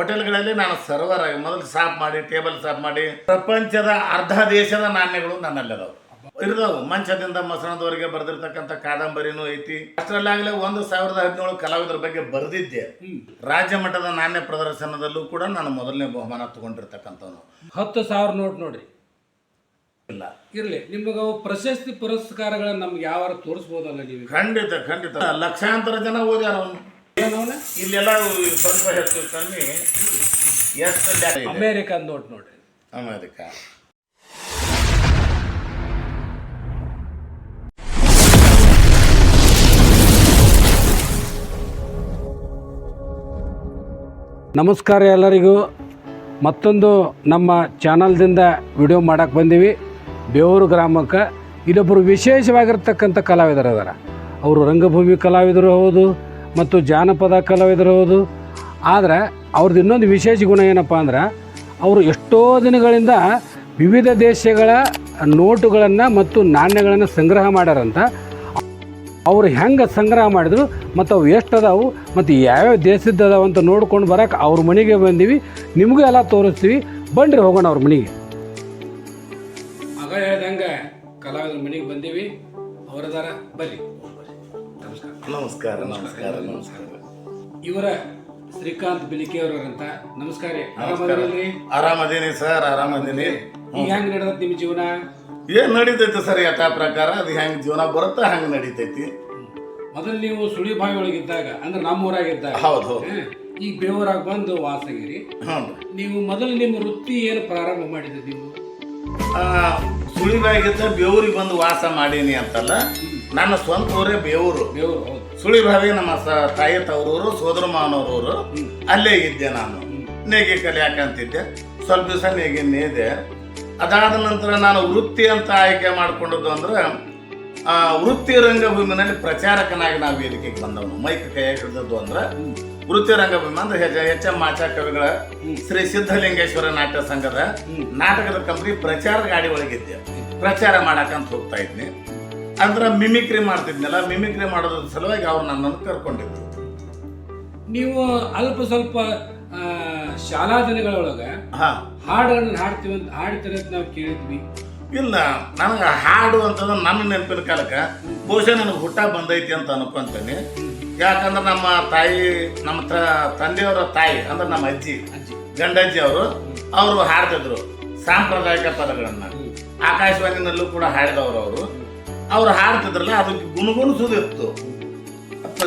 ಹೋಟೆಲ್ಗಳಲ್ಲಿ ನಾನು ಸರ್ವರ್ ಆಗಿ ಮೊದಲು ಸಾಫ್ ಮಾಡಿ ಟೇಬಲ್ ಸಾಫ್ ಮಾಡಿ ಪ್ರಪಂಚದ ಅರ್ಧ ದೇಶದ ನಾಣ್ಯಗಳು ನನ್ನಲ್ಲಿದಾವೆ. ಇರ್ದವು ಮಂಚದಿಂದ ಮಸಣದವರೆಗೆ ಬರೆದಿರ್ತಕ್ಕಂಥ ಕಾದಂಬರಿನೂ ಐತಿ. ಅಷ್ಟರಲ್ಲಾಗಲೇ ಒಂದು ಸಾವಿರದ ಹದಿನೇಳು ಕಲಾವಿದರ ಬಗ್ಗೆ ಬರೆದಿದ್ದೆ. ರಾಜ್ಯ ಮಟ್ಟದ ನಾಣ್ಯ ಪ್ರದರ್ಶನದಲ್ಲೂ ಕೂಡ ನಾನು ಮೊದಲನೇ ಬಹುಮಾನ ತಗೊಂಡಿರ್ತಕ್ಕಂಥವನು. ಹತ್ತು ಸಾವಿರ ನೋಟ್ ನೋಡ್ರಿ. ಇಲ್ಲ. ಇರಲಿ. ನಿಮಗೆ ಪ್ರಶಸ್ತಿ ಪುರಸ್ಕಾರಗಳನ್ನ ನಮ್ಗೆ ಯಾವ ತೋರಿಸ್ಬೋದಲ್ಲ ನೀವು? ಖಂಡಿತ ಖಂಡಿತ. ಲಕ್ಷಾಂತರ ಜನ ಓದ್ಯಾರ ಅವನು. ಇಲ್ಲೆಲ್ಲ ಸ್ವಲ್ಪ ಹೆಚ್ಚು ಕಮ್ಮಿ. ಎಷ್ಟು ನೋಟ್ ನೋಡ್ರಿ ಅಮೇರಿಕ. ನಮಸ್ಕಾರ ಎಲ್ಲರಿಗೂ. ಮತ್ತೊಂದು ನಮ್ಮ ಚಾನಲ್ದಿಂದ ವಿಡಿಯೋ ಮಾಡಕ್ಕೆ ಬಂದೀವಿ. ಬೇವೂರು ಗ್ರಾಮಕ್ಕೆ. ಇಲ್ಲೊಬ್ಬರು ವಿಶೇಷವಾಗಿರ್ತಕ್ಕಂಥ ಕಲಾವಿದರು ಅದಾರ ಅವರು ರಂಗಭೂಮಿ ಕಲಾವಿದರು ಹೌದು ಮತ್ತು ಜಾನಪದ ಕಲಾವಿದರು ಹೌದು ಆದರೆ ಅವ್ರದ್ದು ಇನ್ನೊಂದು ವಿಶೇಷ ಗುಣ ಏನಪ್ಪ ಅಂದ್ರೆ ಅವರು ಎಷ್ಟೋ ದಿನಗಳಿಂದ ವಿವಿಧ ದೇಶಗಳ ನೋಟುಗಳನ್ನು ಮತ್ತು ನಾಣ್ಯಗಳನ್ನು ಸಂಗ್ರಹ ಮಾಡ್ಯಾರಂತ. ಅವ್ರು ಹೆಂಗೆ ಸಂಗ್ರಹ ಮಾಡಿದ್ರು ಮತ್ತು ಅವು ಎಷ್ಟು ಅದಾವು ಮತ್ತು ಯಾವ್ಯಾವ ದೇಶದ್ದು ಅದಾವ ಅಂತ ನೋಡ್ಕೊಂಡು ಬರೋಕೆ ಅವ್ರ ಮನೆಗೆ ಬಂದೀವಿ. ನಿಮಗೂ ಎಲ್ಲ ತೋರಿಸ್ತೀವಿ. ಬನ್ನಿರಿ ಹೋಗೋಣ ಅವ್ರ ಮನೆಗೆ. ಆಗ ಹೇಳ್ದಂಗೆ ಕಲಾವಿದ್ರ ಮನೆಗೆ ಬಂದೀವಿ. ಅವರದಾರ ಬನ್ನಿ ನಮಸ್ಕಾರ ನಮಸ್ಕಾರ ನಮಸ್ಕಾರ. ಇವರ ಶ್ರೀಕಾಂತ್ ಬಿಲಿಕೆಯವರಂತ ನಮಸ್ಕಾರ ರೀ. ಆರಾಮದಿರಲ್ರಿ ಆರಾಮದೀನಿ ಸರ್ ಆರಾಮದೀನಿ. ಈಗ ಹೆಂಗೆ ನಡೆದತ್ ನಿಮ್ಮ ಜೀವನ? ಏನ್ ನಡೀತೈತಿ ಸರ್ ಯಥಾ ಪ್ರಕಾರ? ಅದು ಹೆಂಗ್ ಜೀವನ ಬರುತ್ತೆ ಹಂಗ್ ನಡೀತೈತಿ? ಮೊದಲು ನೀವು ಸುಳಿ ಬಾವಿ ಒಳಗಿದ್ದಾಗ ಅಂದ್ರೆ ನಮ್ಮೂರಾಗಿದ್ದಾಗ. ಹೌದು ಹೌದು. ಈಗ ಬೇವೂರಾಗ ಬಂದು ವಾಸಗಿರಿ. ಹ್ಞೂ ನೀವು ಮೊದಲು ನಿಮ್ಮ ವೃತ್ತಿ ಏನು ಪ್ರಾರಂಭ ಮಾಡಿದ್ರಿ ನೀವು? ಸುಳಿಬಾಗಿದ್ದ ಬೇವರಿಗೆ ಬಂದು ವಾಸ ಮಾಡೀನಿ ಅಂತಲ್ಲ. ನನ್ನ ಸ್ವಂತ ಊರೇ ಬೇವೂರು. ಬೇವೂರು ಹೌದು. ಸುಳಿಬಾವಿ ನಮ್ಮ ಸ ತಾಯಿ ತವರೂರು, ಸೋದರ ಮಾವನವರೂರು, ಅಲ್ಲೇ ಇದ್ದೆ ನಾನು. ನೇಗೆ ಕಲಿಯಾಕಂತಿದ್ದೆ ಸ್ವಲ್ಪ ದಿವಸ ನೇಗಿ ನೇದೆ. ಅದಾದ ನಂತರ ನಾನು ವೃತ್ತಿ ಅಂತ ಆಯ್ಕೆ ಮಾಡಿಕೊಂಡದ್ದು ಅಂದ್ರೆ ವೃತ್ತಿ ರಂಗಭೂಮಿನಲ್ಲಿ ಪ್ರಚಾರಕನಾಗಿ ನಾವು ವೇದಿಕೆಗೆ ಬಂದವನು. ಮೈಕ್ ಕೈ ಹಿಡಿದದ್ದು ಅಂದ್ರೆ, ವೃತ್ತಿ ರಂಗಭೂಮಿ ಅಂದ್ರೆ ಎಚ್ ಎಂ ಮಾಚಾ ಕವಿಗಳ ಶ್ರೀ ಸಿದ್ಧಲಿಂಗೇಶ್ವರ ನಾಟ್ಯ ಸಂಘದ ನಾಟಕದ ಕಂಪ್ನಿ ಪ್ರಚಾರ ಗಾಡಿ ಒಳಗಿದ್ದೆ. ಪ್ರಚಾರ ಮಾಡಕಂತ ಹೋಗ್ತಾ ಇದ್ನಿ. ಅಂದ್ರೆ ಮಿಮಿಕ್ರಿ ಮಾಡ್ತಿದ್ನಲ್ಲ ಮಿಮಿಕ್ರಿ ಮಾಡೋದ್ರ ಸಲುವಾಗಿ ಅವ್ರು ನನ್ನನ್ನು ಕರ್ಕೊಂಡಿದ್ರು. ನೀವು ಅಲ್ಪ ಸ್ವಲ್ಪ ಆ, ಶಾಲಾ ದಿನಗಳೊಳಗೆ ಹಾ. ಹಾಡುಗಳನ್ನ ಹಾಡ್ತೀವಿ ಅಂತ ಹಾಡ್ತೀರಿ ಅಂತ ನಾವು ಕೇಳಿದ್ವಿ. ಇಲ್ಲ ನನಗೆ ಹಾಡು ಅಂತಂದ್ರೆ ನನ್ನ ನೆನಪಿನ ಕಾಲಕ್ಕೆ ಬಹುಶಃ ನನಗೆ ಹುಟ್ಟ ಬಂದೈತಿ ಅಂತ ಅನ್ಕೊಂತೀನಿ. ಯಾಕಂದ್ರೆ ನಮ್ಮ ತಾಯಿ ನಮ್ಮ ತ- ತಂದೆಯವರ ತಾಯಿ ಅಂದ್ರೆ ನಮ್ಮ ಅಜ್ಜಿ ಅಜ್ಜಿ. ಗಂಡಜ್ಜಿ ಅವರು ಅವರು ಹಾಡ್ತಿದ್ರು ಸಾಂಪ್ರದಾಯಿಕ ಪದಗಳನ್ನು. ಆಕಾಶವಾಣಿನಲ್ಲೂ ಕೂಡ ಹಾಡಿದವರು ಅವರು. ಅವ್ರು ಹಾಡ್ತಿದ್ರಲ್ಲ ಅದಕ್ಕೆ ಗುಣಗುಣಿಸೋದಿತ್ತು.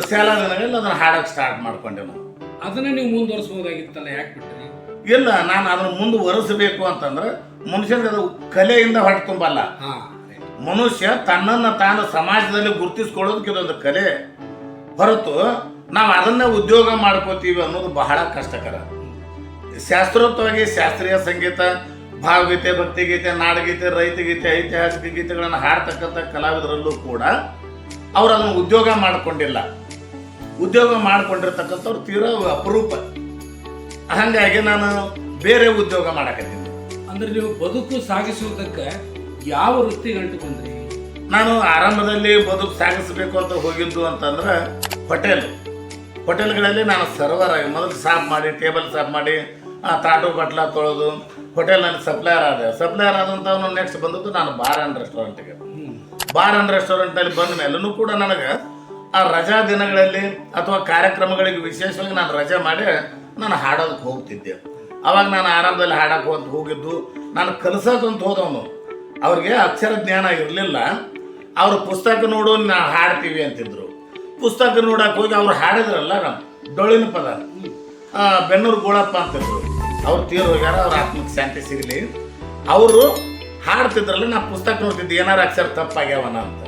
ಸ್ಯಾಲ ಶಾಲಾ ದಿನಗಳಲ್ಲಿ ಅದನ್ನ ಹಾಡಕ್ಕೆ ಸ್ಟಾರ್ಟ್ ಮಾಡ್ಕೊಂಡೆ ನಾವು ಅದನ್ನ ನೀವು ಮುಂದುವರಿಸ್ಬೋದಾಗಿತ್ತಲ್ಲ ಯಾಕೆ ಬಿಟ್ರಿ? ಇಲ್ಲ ನಾನು ಅದನ್ನ ಮುಂದುವರಿಸಬೇಕು ಅಂತಂದ್ರೆ ಮನುಷ್ಯನಿಗೆ ಅದು ಕಲೆಯಿಂದ ಹೊಟ್ಟೆ ತುಂಬಲ್ಲ. ಹಾ ಮನುಷ್ಯ ತನ್ನನ್ನು ತಾನು ಸಮಾಜದಲ್ಲಿ ಗುರುತಿಸ್ಕೊಳ್ಳೋದಕ್ಕೆ ಇದೊಂದು ಕಲೆ. ಹೊರತು ನಾವು ಅದನ್ನೇ ಉದ್ಯೋಗ ಮಾಡ್ಕೋತೀವಿ ಅನ್ನೋದು ಬಹಳ ಕಷ್ಟಕರ. ಶಾಸ್ತ್ರೋಕ್ತವಾಗಿ ಶಾಸ್ತ್ರೀಯ ಸಂಗೀತ ಭಾವಗೀತೆ ಭಕ್ತಿಗೀತೆ ನಾಡಗೀತೆ ರೈತಗೀತೆ ಐತಿಹಾಸಿಕ ಗೀತೆಗಳನ್ನು ಹಾಡ್ತಕ್ಕಂಥ ಕಲಾವಿದರಲ್ಲೂ ಕೂಡ ಅವ್ರು ಅದನ್ನು ಉದ್ಯೋಗ ಮಾಡಿಕೊಂಡಿಲ್ಲ. ಉದ್ಯೋಗ ಮಾಡಿಕೊಂಡಿರ್ತಕ್ಕಂಥವ್ರು ತೀರಾ ಅಪರೂಪ. ಹಾಗಾಗಿ ನಾನು ಬೇರೆ ಉದ್ಯೋಗ ಮಾಡಕತ್ತೀನಿ. ಅಂದ್ರೆ ನೀವು ಬದುಕು ಸಾಗಿಸುವುದಕ್ಕೆ ಯಾವ ವೃತ್ತಿ ಗಂಟು ಬಂದ್ರಿ? ನಾನು ಆರಂಭದಲ್ಲಿ ಬದುಕು ಸಾಗಿಸಬೇಕು ಅಂತ ಹೋಗಿದ್ದು ಅಂತಂದ್ರೆ ಹೋಟೆಲ್. ಹೋಟೆಲ್ಗಳಲ್ಲಿ ನಾನು ಸರ್ವರ್ ಆಗಿ ಮೊದಲು ಸಾಫ್ ಮಾಡಿ ಟೇಬಲ್ ಸಾಫ್ ಮಾಡಿ ತಾಟು ಬಟ್ಲ ತೊಳೆದು ಹೋಟೆಲ್ನಲ್ಲಿ ಸಪ್ಲೈಯರ್ ಆದ ಸಪ್ಲೈಯರ್ ಆದಂಥವನು ನೆಕ್ಸ್ಟ್ ಬಂದದ್ದು ನಾನು ಬಾರ್ ಆ್ಯಂಡ್ ರೆಸ್ಟೋರೆಂಟ್ಗೆ ಬಾರ್ ಆ್ಯಂಡ್ ರೆಸ್ಟೋರೆಂಟಲ್ಲಿ ಬಂದ ಮೇಲೂ ಕೂಡ ನನಗೆ ಆ ರಜಾ ದಿನಗಳಲ್ಲಿ ಅಥವಾ ಕಾರ್ಯಕ್ರಮಗಳಿಗೆ ವಿಶೇಷವಾಗಿ ನಾನು ರಜೆ ಮಾಡಿ ನಾನು ಹಾಡೋದಕ್ಕೆ ಹೋಗ್ತಿದ್ದೆ. ಅವಾಗ ನಾನು ಆರಂಭದಲ್ಲಿ ಹಾಡಕ್ಕೆ ಅಂತ ಹೋಗಿದ್ದು, ನಾನು ಕಲಿಸೋದಂತ ಹೋದವನು. ಅವ್ರಿಗೆ ಅಕ್ಷರ ಜ್ಞಾನ ಇರಲಿಲ್ಲ. ಅವರು ಪುಸ್ತಕ ನೋಡು ನಾನು ಹಾಡ್ತೀವಿ ಅಂತಿದ್ರು. ಪುಸ್ತಕ ನೋಡಕ್ಕೆ ಹೋಗಿ ಅವ್ರು ಹಾಡಿದ್ರಲ್ಲ ಡೊಳ್ಳಿನ ಪದ. ಬೆನ್ನೂರು ಗೋಳಪ್ಪ ಅಂತಿದ್ರು. ಅವ್ರು ತೀರ್ ಹೋಗ್ಯಾರ ಅವ್ರ ಆತ್ಮಕ್ಕೆ ಶಾಂತಿ ಸಿಗಲಿ. ಅವರು ಹಾಡ್ತಿದ್ರಲ್ಲ ನಾ ಪುಸ್ತಕ ನೋಡ್ತಿದ್ದೆ ಏನಾರ ಅಕ್ಷರ ತಪ್ಪಾಗ್ಯಾವನ ಅಂತ.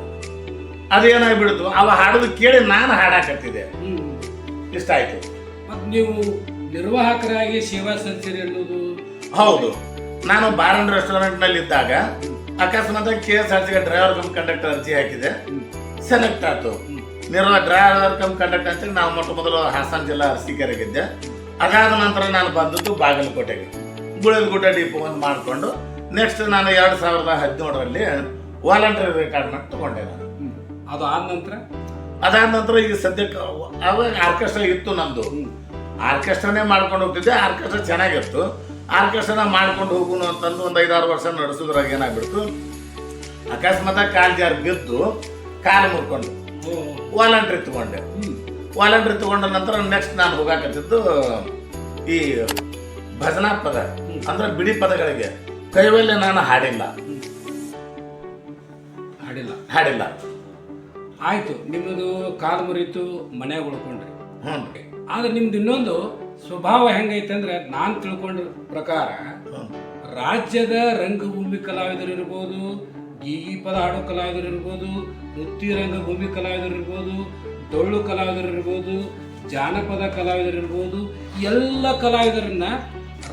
ಅದೇನಾಗ್ಬಿಡ್ತು ಅವ ಹಾಡೋದು ಕೇಳಿ ನಾನು ಹಾಡಾಕತ್ತಿದ್ದೆ. ಇಷ್ಟ ಆಯ್ತು. ಮತ್ತು ನೀವು ನಿರ್ವಾಹಕರಾಗಿ ಸೇವಾ ಸಂಚರಿ ಅನ್ನೋದು? ಹೌದು. ನಾನು ಬಾರನ್ ರೆಸ್ಟೋರೆಂಟ್ನಲ್ಲಿ ಇದ್ದಾಗ ಅಕಸ್ಮಾತ್ ಕೆ ಎಸ್ ಆರ್ ಸಿಗೆ ಡ್ರೈವರ್ ಕಮ್ ಕಂಡಕ್ಟರ್ ಅರ್ಜಿ ಹಾಕಿದೆ. ಸೆಲೆಕ್ಟ್ ಆಯ್ತು. ನಿರ್ವ ಡ್ರೈವರ್ ಕಮ್ ಕಂಡಕ್ಟರ್ ಅಂತ ನಾವು ಮೊಟ್ಟ ಮೊದಲು ಹಾಸನ ಜಿಲ್ಲಾ ಅರಸೀಕೆರೆಗಿದ್ದೆ ಅದಾದ ನಂತರ ನಾನು ಬಂದದ್ದು ಬಾಗಲಕೋಟೆಗೆ. ಗುಳಲ್ಕೋಟೆ ಡಿಪೋ ಒಂದು ಮಾಡಿಕೊಂಡು ನೆಕ್ಸ್ಟ್ ನಾನು ಎರಡು ಸಾವಿರದ ಹದಿನೇಳರಲ್ಲಿ ವಾಲಂಟರಿ ರೆಕಾರ್ಡ್ನ ತಗೊಂಡೆ ನಾನು. ಅದು ಆದ ನಂತರ? ಅದಾದ ನಂತರ ಈಗ ಸದ್ಯಕ್ಕೆ ಅವಾಗ ಆರ್ಕೆಸ್ಟ್ರಾ ಇತ್ತು ನಮ್ಮದು ಆರ್ಕೆಸ್ಟ್ರಾನೇ ಮಾಡ್ಕೊಂಡು ಹೋಗ್ತಿದ್ದೆ ಆರ್ಕೆಸ್ಟ್ರಾ ಚೆನ್ನಾಗಿತ್ತು. ಆರ್ಕೆಸ್ಟ್ರಾನ ಮಾಡ್ಕೊಂಡು ಹೋಗುನು ಅಂತಂದು ಒಂದು ಐದಾರು ವರ್ಷ ನಡೆಸಿದ್ರಾಗ ಏನಾಗ್ಬಿಡ್ತು? ಅಕಸ್ಮಾತ್ ಕಾಲು ಜಾರಿ ಬಿದ್ದು ಕಾಲು ಮುರ್ಕೊಂಡು ವಾಲಂಟ್ರಿ ತಗೊಂಡೆ. ವಾಲಂಟ್ರಿ ತಗೊಂಡ ನಂತರ ನೆಕ್ಸ್ಟ್ ನಾನು ಹೋಗಾಕತ್ತಿದ್ದು ಈ ಭಜನಾ ಪದ ಅಂದ್ರೆ ಬಿಡಿ ಪದಗಳಿಗೆ. ಕೈವಲ್ಯ ನಾನು ಹಾಡಿಲ್ಲ. ಹಾಡಿಲ್ಲ. ಹಾಡಿಲ್ಲ. ಆಯ್ತು ನಿಮ್ಮದು ಕಾಲು ಮುರಿತು ಮನೆ ಉಳ್ಕೊಂಡ್ರಿ. ಹ್ಞೂ ಆದ್ರೆ ನಿಮ್ದು ಇನ್ನೊಂದು ಸ್ವಭಾವ ಹೆಂಗೈತೆ ಅಂದ್ರೆ ನಾನು ತಿಳ್ಕೊಂಡ ಪ್ರಕಾರ ರಾಜ್ಯದ ರಂಗಭೂಮಿ ಕಲಾವಿದರು ಇರ್ಬೋದು ಗೀಗಿ ಪದ ಹಾಡೋ ಕಲಾವಿದರು ಇರ್ಬೋದು ನೃತ್ಯ ರಂಗಭೂಮಿ ಕಲಾವಿದರು ಇರ್ಬೋದು ಡೊಳ್ಳು ಕಲಾವಿದರು ಇರ್ಬೋದು ಜಾನಪದ ಕಲಾವಿದರಿರ್ಬೋದು ಎಲ್ಲ ಕಲಾವಿದರನ್ನ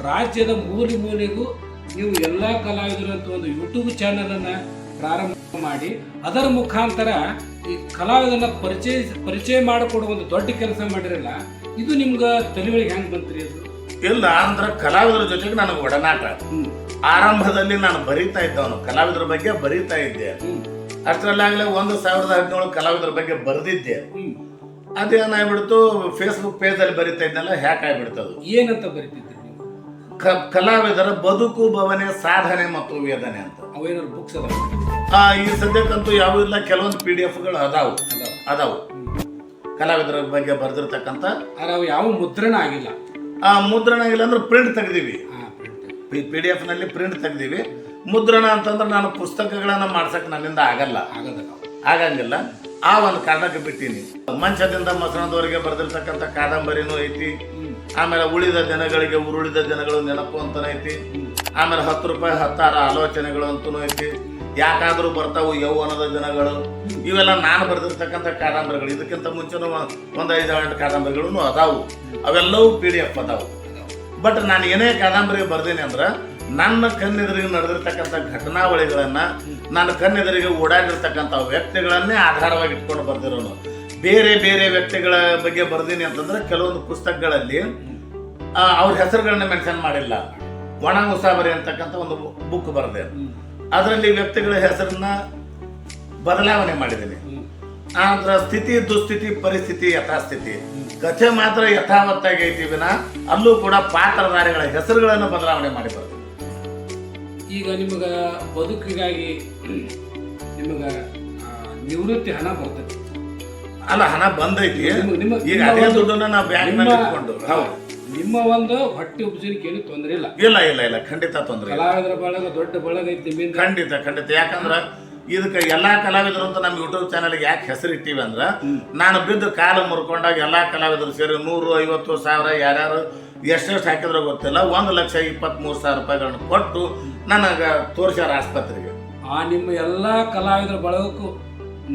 ರಾಜ್ಯದ ಮೂಲೆ ಮೂಲೆಗೂ ನೀವು ಎಲ್ಲ ಕಲಾವಿದರು ಅಂತ ಒಂದು ಯೂಟ್ಯೂಬ್ ಚಾನಲನ್ನು ಪ್ರಾರಂಭ ಮಾಡಿ ಅದರ ಮುಖಾಂತರ ಈ ಕಲಾವಿದನ ಪರಿಚಯ ಪರಿಚಯ ಮಾಡಿಕೊಡುವ ಒಂದು ದೊಡ್ಡ ಕೆಲಸ ಮಾಡಿರಲ್ಲ ಇದು ನಿಮ್ಗೆ ತಲೆಗಳಿಗೆ ಹೆಂಗೆ ಬಂತ್ರಿ ಅದು? ಇಲ್ಲ ಅಂದ್ರೆ ಕಲಾವಿದರ ಜೊತೆಗೆ ನನಗೆ ಒಡನಾಟ. ಆರಂಭದಲ್ಲಿ ನಾನು ಬರೀತಾ ಇದ್ದವನು ಕಲಾವಿದರ ಬಗ್ಗೆ ಬರೀತಾ ಇದ್ದೆ. ಅಷ್ಟರಲ್ಲಾಗಲೇ ಒಂದು ಸಾವಿರದ ಹದಿನೇಳು ಕಲಾವಿದರ ಬಗ್ಗೆ ಬರೆದಿದ್ದೆ. ಅದೇನಾಗ್ಬಿಡ್ತು ಫೇಸ್ಬುಕ್ ಪೇಜಲ್ಲಿ ಬರೀತಾ ಇದ್ನಲ್ಲ ಹ್ಯಾಕ್ ಆಗ್ಬಿಡ್ತದು. ಏನಂತ ಬರಿತಿದ್ರಿ ನೀವು? ಕ ಕಲಾವಿದರ ಬದುಕು ಭವನೆ ಸಾಧನೆ ಮತ್ತು ವೇದನೆ ಅಂತ. ಅವೇನಾದ್ರು ಬುಕ್ಸ್ ಅದಾವ? ಆ, ಈ ಸದ್ಯಕ್ಕಂತೂ ಯಾವ ಇಲ್ಲ ಕೆಲವೊಂದು ಪಿ ಡಿ ಎಫ್ಗಳು ಅದಾವು. ಅದಾವ. ಕಲಾವಿದರ ಬಗ್ಗೆ ಬರೆದಿರ್ತಕ್ಕಂಥ ಅದಾವ ಯಾವ ಮುದ್ರಣ ಆಗಿಲ್ಲ. ಆ ಮುದ್ರಣ ಆಗಿಲ್ಲ ಅಂದ್ರೆ ಪ್ರಿಂಟ್ ತೆಗ್ದೀವಿ. ಹಾ ಪಿ ಡಿ ಎಫ್ನಲ್ಲಿ ಪ್ರಿಂಟ್ ತೆಗ್ದೀವಿ. ಮುದ್ರಣ ಅಂತಂದ್ರೆ ನಾನು ಪುಸ್ತಕಗಳನ್ನು ಮಾಡ್ಸಕ್ಕೆ ನನ್ನಿಂದ ಆಗಲ್ಲ. ಆಗಂಗಿಲ್ಲ. ಆ ಒಂದು ಕಾರಣಕ್ಕೆ ಬಿಟ್ಟೀನಿ. ಮಂಚದಿಂದ ಮಸಣದವರೆಗೆ ಬರೆದಿರ್ತಕ್ಕಂಥ ಕಾದಂಬರಿನೂ ಐತಿ. ಆಮೇಲೆ ಉಳಿದ ಜನಗಳಿಗೆ ಉರುಳಿದ ಜನಗಳು ನೆನಪು ಅಂತಲೂ ಐತಿ. ಆಮೇಲೆ ಹತ್ತು ರೂಪಾಯಿ, ಹತ್ತಾರು ಆಲೋಚನೆಗಳು ಅಂತೂ ಐತಿ. ಯಾಕಾದರೂ ಬರ್ತಾವು ಯೌವನದ ದಿನಗಳು. ಇವೆಲ್ಲ ನಾನು ಬರೆದಿರ್ತಕ್ಕಂಥ ಕಾದಂಬರಿಗಳು. ಇದಕ್ಕಿಂತ ಮುಂಚೆನೂ ಒಂದು ಐದು ಎಂಟು ಕಾದಂಬರಿಗಳೂ ಅದಾವು. ಅವೆಲ್ಲವೂ ಪಿ ಡಿ ಎಫ್ ಅದಾವು. ಬಟ್ ನಾನು ಏನೇ ಕಾದಂಬರಿ ಬರ್ದೀನಿ ಅಂದ್ರೆ ನನ್ನ ಕಣ್ಣೆದುರಿಗೆ ನಡೆದಿರ್ತಕ್ಕಂಥ ಘಟನಾವಳಿಗಳನ್ನು ನನ್ನ ಕಣ್ಣೆದುರಿಗೆ ಓಡಾಡಿರ್ತಕ್ಕಂಥ ವ್ಯಕ್ತಿಗಳನ್ನೇ ಆಧಾರವಾಗಿ ಇಟ್ಕೊಂಡು ಬರ್ದಿರೋನು. ಬೇರೆ ಬೇರೆ ವ್ಯಕ್ತಿಗಳ ಬಗ್ಗೆ ಬರ್ದೀನಿ ಅಂತಂದ್ರೆ ಕೆಲವೊಂದು ಪುಸ್ತಕಗಳಲ್ಲಿ ಅವ್ರ ಹೆಸರುಗಳನ್ನ ಮೆನ್ಷನ್ ಮಾಡಿಲ್ಲ. ಒಣ ಮುಸಾಬರಿ ಅಂತಕ್ಕಂಥ ಒಂದು ಬುಕ್ ಬರೆದೆ. ಅದರಲ್ಲಿ ವ್ಯಕ್ತಿಗಳ ಹೆಸರನ್ನ ಬದಲಾವಣೆ ಮಾಡಿದ್ದೀನಿ. ಆನಂತರ ಸ್ಥಿತಿ, ದುಸ್ಥಿತಿ, ಪರಿಸ್ಥಿತಿ, ಯಥಾಸ್ಥಿತಿ. ಕಥೆ ಮಾತ್ರ ಯಥಾವತ್ತಾಗಿ ಐತಿ ವಿನ ಅಲ್ಲೂ ಕೂಡ ಪಾತ್ರಧಾರಿಗಳ ಹೆಸರುಗಳನ್ನು ಬದಲಾವಣೆ ಮಾಡಿ ಈಗ ನಿಮಗೆ ಬದುಕಿಗಾಗಿ ನಿಮಗೆ ನಿವೃತ್ತಿ ಹಣ ಬರ್ತದೆ. ಅಲ್ಲ ಹಣ ಬಂದೈತಿ. ಈಗ ಅದೇ ದುಡ್ಡನ್ನ ನಾವು ಬ್ಯಾಂಕ್ನಲ್ಲಿ ಇಟ್ಕೊಂಡು. ಹೌದು. ನಿಮ್ಮ ಒಂದು ಹೊಟ್ಟೆ ಉಪಜೀವನಕ್ಕೆ ಏನು ತೊಂದರೆ ಇಲ್ಲ. ಇಲ್ಲ ಇಲ್ಲ ಇಲ್ಲ ಖಂಡಿತ ತೊಂದರೆ. ಕಲಾವಿದರ ಬಳಗ ದೊಡ್ಡ ಬಳಗ ಐತಿ ನಿಮ್ಮಿಂದ. ಖಂಡಿತ ಖಂಡಿತ. ಯಾಕಂದ್ರೆ ಇದಕ್ಕೆ ಎಲ್ಲಾ ಕಲಾವಿದರು ಅಂತ ನಮ್ಮ ಯೂಟ್ಯೂಬ್ ಚಾನಲ್ಗೆ ಯಾಕೆ ಹೆಸರು ಇಟ್ಟಿವಿ ಅಂದ್ರ ನಾನು ಬಿದ್ದು ಕಾಲು ಮುರ್ಕೊಂಡಾಗ ಎಲ್ಲಾ ಕಲಾವಿದರು ಸೇರಿ ನೂರು ಐವತ್ತು ಸಾವಿರ ಯಾರ್ಯಾರು ಎಷ್ಟೆಷ್ಟು ಹಾಕಿದ್ರೋ ಗೊತ್ತಿಲ್ಲ. ಒಂದು ಲಕ್ಷ ಇಪ್ಪತ್ತ್ಮೂರು ಸಾವಿರ ರೂಪಾಯಿಗಳನ್ನು ಕೊಟ್ಟು ನನಗೆ ತೋರಿಸ್ಯಾರ ಆಸ್ಪತ್ರೆಗೆ. ಆ ನಿಮ್ಮ ಎಲ್ಲ ಕಲಾವಿದರ ಬಳಗಕ್ಕೂ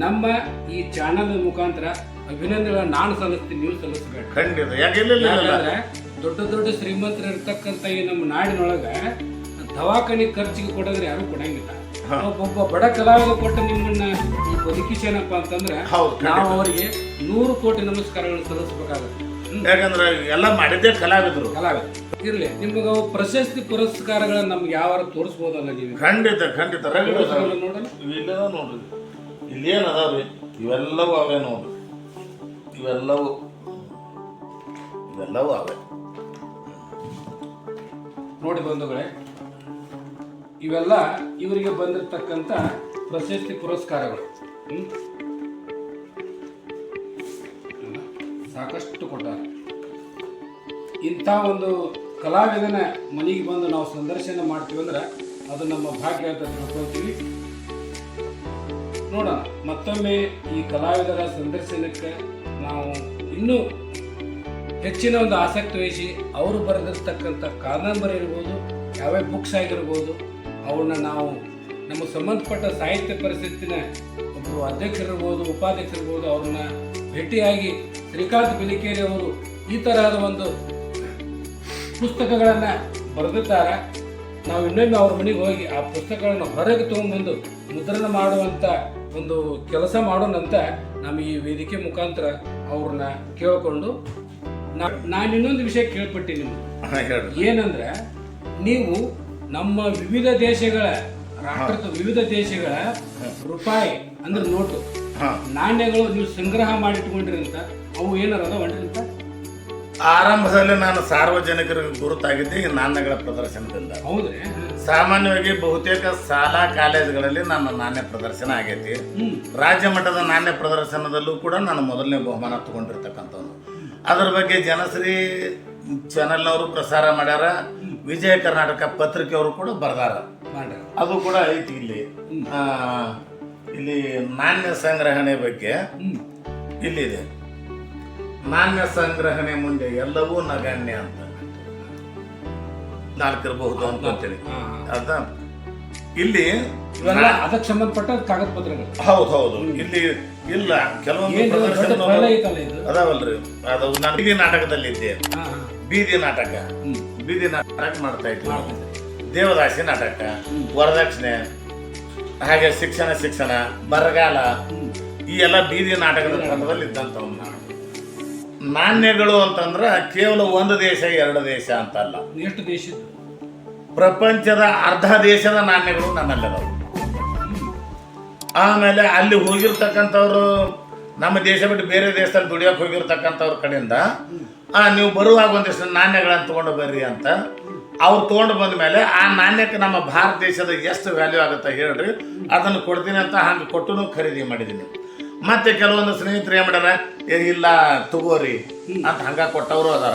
ನಮ್ಮ ಈ ಚಾನಲ್ ಮುಖಾಂತರ ಅಭಿನಂದನೆಗಳನ್ನ ನಾನು ಸಲ್ಲಿಸ್ತೀನಿ ನೀವು ಸಲ್ಲಿಸ್ಬೇಕು ಖಂಡಿತ. ಯಾಕೆ ಇಲ್ಲ ಇಲ್ಲ, ಇಲ್ಲ ಯಾಕಂದ್ರೆ ದೊಡ್ಡ ದೊಡ್ಡ ಶ್ರೀಮಂತರು ಇರ್ತಕ್ಕಂಥ ಈ ನಮ್ಮ ನಾಡಿನೊಳಗೆ ದವಾಖಾನೆ ಖರ್ಚಿಗೆ ಕೊಡೋದ್ರೆ ಯಾರು ಕೊಡಂಗಿಲ್ಲ. ಒಬ್ಬ ಬಡ ಕಲಾವಿದ ಕೊಟ್ಟು ನಿಮ್ಮನ್ನ ಈ ಬದುಕಿಸೇನಪ್ಪ ಅಂತಂದ್ರೆ ಹೌದು, ನಾವು ಅವರಿಗೆ ನೂರು ಕೋಟಿ ನಮಸ್ಕಾರಗಳನ್ನು ಸಲ್ಲಿಸಬೇಕಾಗುತ್ತೆ. ಯಾಕಂದ್ರೆ ಎಲ್ಲ ಮಾಡಿದ್ದೇ ಕಲಾವಿದರು. ಕಲಾವಿದ ಇರಲಿ ನಿಮಗೆ ಪ್ರಶಸ್ತಿ ಪುರಸ್ಕಾರಗಳನ್ನ ನಮ್ಗೆ ಯಾವ ತೋರಿಸ್ಬೋದಲ್ಲ ನೀವು? ಖಂಡಿತ ಖಂಡಿತ. ರಗಡ ನೋಡಿ ಇವೆಲ್ಲ ನೋಡ್ರಿ. ಇಲ್ಲೇನು ಅದಾವ್ರಿ ಇವೆಲ್ಲವೂ ಅವೇ ನೋಡ್ರಿ. ಇವೆಲ್ಲವೂ. ಇವೆಲ್ಲವೂ ಅವೇ. ನೋಡಿ ಬಂಧುಗಳೇ ಇವೆಲ್ಲ ಇವರಿಗೆ ಬಂದಿರತಕ್ಕಂಥ ಪ್ರಶಸ್ತಿ ಪುರಸ್ಕಾರಗಳು. ಹ್ಮ್? ಸಾಕಷ್ಟು ಕೊಟ್ಟಾರೆ ಇಂಥ ಒಂದು ಕಲಾವಿದನ ಮನೆಗೆ ಬಂದು ನಾವು ಸಂದರ್ಶನ ಮಾಡ್ತೀವಿ ಅಂದ್ರೆ ಅದು ನಮ್ಮ ಭಾಗ್ಯ ಅಂತ ತಿಳ್ಕೊಳ್ತೀವಿ. ನೋಡೋಣ, ಮತ್ತೊಮ್ಮೆ ಈ ಕಲಾವಿದರ ಸಂದರ್ಶನಕ್ಕೆ ನಾವು ಇನ್ನೂ ಹೆಚ್ಚಿನ ಒಂದು ಆಸಕ್ತಿ ವಹಿಸಿ ಅವರು ಬರೆದಿರ್ತಕ್ಕಂಥ ಕಾದಂಬರಿ ಇರ್ಬೋದು, ಯಾವ್ಯಾವ ಬುಕ್ಸ್ ಆಗಿರ್ಬೋದು ಅವನ್ನ ನಾವು ನಮ್ಮ ಸಂಬಂಧಪಟ್ಟ ಸಾಹಿತ್ಯ ಪರಿಸ್ಥಿತಿನ ಒಬ್ಬರು ಅಧ್ಯಕ್ಷರಿರ್ಬೋದು, ಉಪಾಧ್ಯಕ್ಷರಿರ್ಬೋದು, ಅವ್ರನ್ನ ಭೇಟಿಯಾಗಿ ಶ್ರೀಕಾಂತ್ ಬಿಲಿಕೇರಿ ಅವರು ಈ ತರಹದ ಒಂದು ಪುಸ್ತಕಗಳನ್ನು ಬರೆದಿದ್ದಾರೆ. ನಾವು ಇನ್ನೊಮ್ಮೆ ಅವ್ರ ಮನೆಗೆ ಹೋಗಿ ಆ ಪುಸ್ತಕಗಳನ್ನು ಹೊರಗೆ ತೊಗೊಂಡ್ಬಂದು ಮುದ್ರಣ ಮಾಡುವಂಥ ಒಂದು ಕೆಲಸ ಮಾಡೋಣಂತ ನಮ್ಮ ಈ ವೇದಿಕೆ ಮುಖಾಂತರ ಅವ್ರನ್ನ ಕೇಳಿಕೊಂಡು ನಾನು ಇನ್ನೊಂದು ವಿಷಯ ಕೇಳ್ಪಟ್ಟಿನಿ ನಿಮ್ಗೆ. ಏನಂದ್ರೆ ನೀವು ನಮ್ಮ ವಿವಿಧ ದೇಶಗಳ ರಾಷ್ಟ್ರದ ವಿವಿಧ ದೇಶಗಳ ರೂಪಾಯಿ ಅಂದ್ರೆ ನೋಟು. ನಾಣ್ಯಗಳು ನೀವು ಸಂಗ್ರಹ ಮಾಡಿಟ್ಕೊಂಡಿರಂತ ಅವು ಏನಾರ ಆರಂಭದಲ್ಲಿ ನಾನು ಸಾರ್ವಜನಿಕರಿಗೆ ಗುರುತಾಗಿದ್ದೆ ಈ ನಾಣ್ಯಗಳ ಪ್ರದರ್ಶನದಿಂದ. ಹೌದ್ರಿ. ಸಾಮಾನ್ಯವಾಗಿ ಬಹುತೇಕ ಶಾಲಾ ಕಾಲೇಜುಗಳಲ್ಲಿ ನನ್ನ ನಾಣ್ಯ ಪ್ರದರ್ಶನ ಆಗೈತಿ. ರಾಜ್ಯ ಮಟ್ಟದ ನಾಣ್ಯ ಪ್ರದರ್ಶನದಲ್ಲೂ ಕೂಡ ನಾನು ಮೊದಲನೇ ಬಹುಮಾನ ತಗೊಂಡಿರ್ತಕ್ಕಂಥವ್ನು. ಅದ್ರ ಬಗ್ಗೆ ಜನಶ್ರೀ ಚಾನೆಲ್ನವರು ಪ್ರಸಾರ ಮಾಡ್ಯಾರ. ವಿಜಯ ಕರ್ನಾಟಕ ಪತ್ರಿಕೆಯವರು ಕೂಡ ಬರ್ದಾರ. ಅದು ಕೂಡ ಐತಿ ಇಲ್ಲಿ. ಇಲ್ಲಿ ನಾಣ್ಯ ಸಂಗ್ರಹಣೆ ಬಗ್ಗೆ ಇಲ್ಲಿದೆ. ನಾಣ್ಯ ಸಂಗ್ರಹಣೆ ಮುಂದೆ ಎಲ್ಲವೂ ನಗಣ್ಯ ಅಂತ. ನಾಲ್ಕಿರಬಹುದು ಅಂತ ಹೇಳಿ ಅದ ಅರ್ಥ ಇಲ್ಲಿ ಅದಕ್ಕೆ ಸಂಬಂಧಪಟ್ಟ ಕಾಗದ ಪತ್ರಗಳು ಹೌದು ಹೌದು. ಇಲ್ಲಿ ಇಲ್ಲ ಕೆಲವೊಂದು ಪ್ರದರ್ಶನ ಅದಾವಲ್ರಿ. ಅದು ನಾನು ಬೀದಿ ನಾಟಕದಲ್ಲಿ ಇದ್ದೆ ಬೀದಿ ನಾಟಕ. ಬೀದಿ ನಾಟಕ ಮಾಡ್ತಾ ಇದ್ವಿ. ದೇವದಾಸಿ ನಾಟಕ ವರದಕ್ಷಿಣೆ ಹಾಗೆ ಶಿಕ್ಷಣ ಶಿಕ್ಷಣ ಬರಗಾಲ ಈ ಎಲ್ಲ ಬೀದಿ ನಾಟಕದ ಕ್ರಮದಲ್ಲಿ ಇದ್ದಂಥವು ನಾಣ್ಯಗಳು ಅಂತಂದ್ರೆ ಕೇವಲ ಒಂದು ದೇಶ ಎರಡು ದೇಶ ಅಂತಲ್ಲ. ಎಷ್ಟು ದೇಶ ಪ್ರಪಂಚದ ಅರ್ಧ ದೇಶದ ನಾಣ್ಯಗಳು ನನ್ನಲ್ಲಿದಾವೆ ಆಮೇಲೆ ಅಲ್ಲಿ ಹೋಗಿರ್ತಕ್ಕಂಥವ್ರು ನಮ್ಮ ದೇಶ ಬಿಟ್ಟು ಬೇರೆ ದೇಶದಲ್ಲಿ ದುಡಿಯೋಕೆ ಹೋಗಿರ್ತಕ್ಕಂಥವ್ರ ಕಡೆಯಿಂದ ಆ ನೀವು ಬರುವಾಗ ಒಂದಿಷ್ಟು ನಾಣ್ಯಗಳನ್ನು ತಗೊಂಡು ಬರ್ರಿ ಅಂತ ಅವ್ರು ತೊಗೊಂಡು ಬಂದ ಮೇಲೆ ಆ ನಾಣ್ಯಕ್ಕೆ ನಮ್ಮ ಭಾರತ ದೇಶದ ಎಷ್ಟು ವ್ಯಾಲ್ಯೂ ಆಗುತ್ತೆ ಹೇಳ್ರಿ. ಅದನ್ನು ಕೊಡ್ತೀನಿ ಅಂತ ಹಂಗೆ ಕೊಟ್ಟು ಖರೀದಿ ಮಾಡಿದ್ದೀನಿ. ಮತ್ತೆ ಕೆಲವೊಂದು ಸ್ನೇಹಿತರು ಏನು ಮಾಡ್ಯಾರ? ಏ ಇಲ್ಲ ತಗೋರಿ ಅಂತ ಹಂಗ ಕೊಟ್ಟವರು ಅದಾರ.